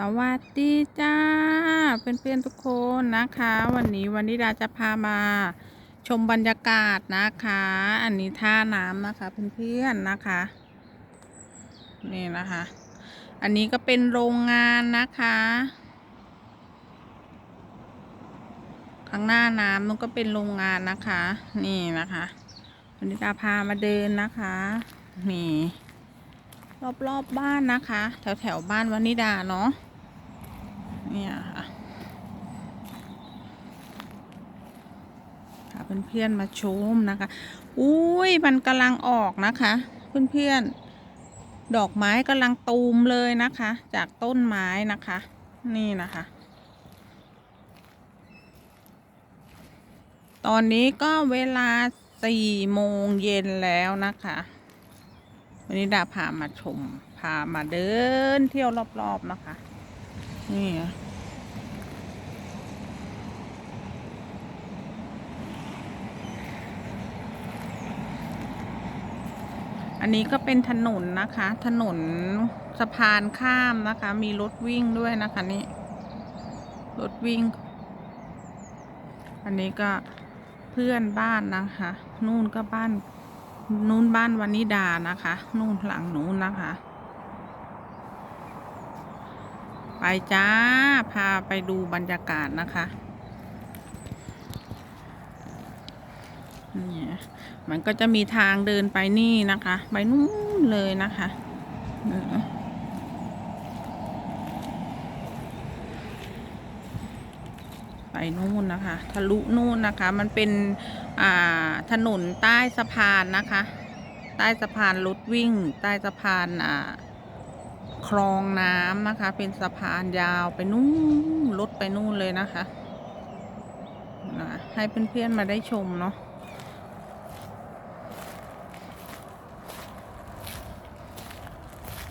สวัสดีจ้า เพื่อนๆทุกคนนะคะ วันนี้วันนี้ดาจะพามาชมบรรยากาศนะคะ อันนี้ท่าน้ำนะคะเพื่อนๆนะคะ นี่นะคะ อันนี้ก็เป็นโรงงานนะคะข้างหน้าน้ำมันก็เป็นโรงงานนะคะ นี่นะคะวันนี้ดาพามาเดินนะคะ นี่รอบๆบบ้านนะคะ แถวแถวบ้านวานิดาเนาะ เนี่ยค่ะพาเพื่อนๆมาชมนะคะ อุ้ยมันกำลังออกนะคะ เพื่อนๆ ดอกไม้กำลังตูมเลยนะคะ จากต้นไม้นะคะ นี่นะคะ ตอนนี้ก็เวลาสี่โมงเย็นแล้วนะคะ วันนี้ดาพามาชม พามาเดินเที่ยวรอบๆนะคะ นี่ อันนี้ก็เป็นถนนนะคะ ถนนสะพานข้ามนะคะ มีรถวิ่งด้วยนะคะนี่รถวิ่ง อันนี้ก็เพื่อนบ้านนะคะ นู่นก็บ้านนู่นบ้านวานิดานะคะ นู่นหลังนู้นนะคะ ไปจ้า พาไปดูบรรยากาศนะคะนี่ มันก็จะมีทางเดินไปนี่นะคะ ไปนู่นเลยนะคะไปนู่นนะคะ ทะลุนู่นนะคะ มันเป็นถนนใต้สะพานนะคะ ใต้สะพานรถวิ่ง ใต้สะพานคลองน้ำนะคะ เป็นสะพานยาวไปนู่นรถไปนู่นเลยนะคะ ให้เพื่อนๆมาได้ชมเนาะ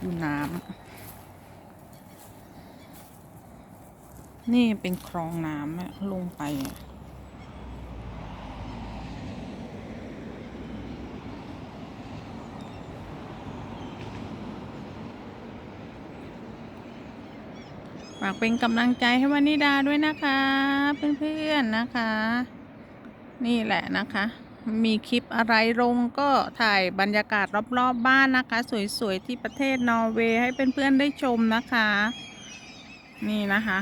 ดูน้ำ นี่เป็นคลองน้ำลงไปฝากเป็นกำลังใจให้วานิดาด้วยนะคะ เพื่อนๆนะคะ นี่แหละนะคะ มีคลิปอะไรลงก็ถ่ายบรรยากาศรอบๆบบ้านนะคะ สวยๆที่ประเทศนอร์เวย์ให้เพื่อนๆได้ชมนะคะ นี่นะคะ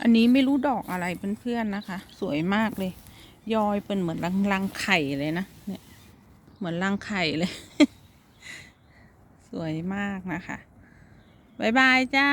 อันนี้ไม่รู้ดอกอะไรเพื่อนๆนะคะ สวยมากเลย ยอยเป็นเหมือนรังรังไข่เลยนะเนี่ยเหมือนรังไข่เลย วยมากนะคะ บ๊ายบายจ้า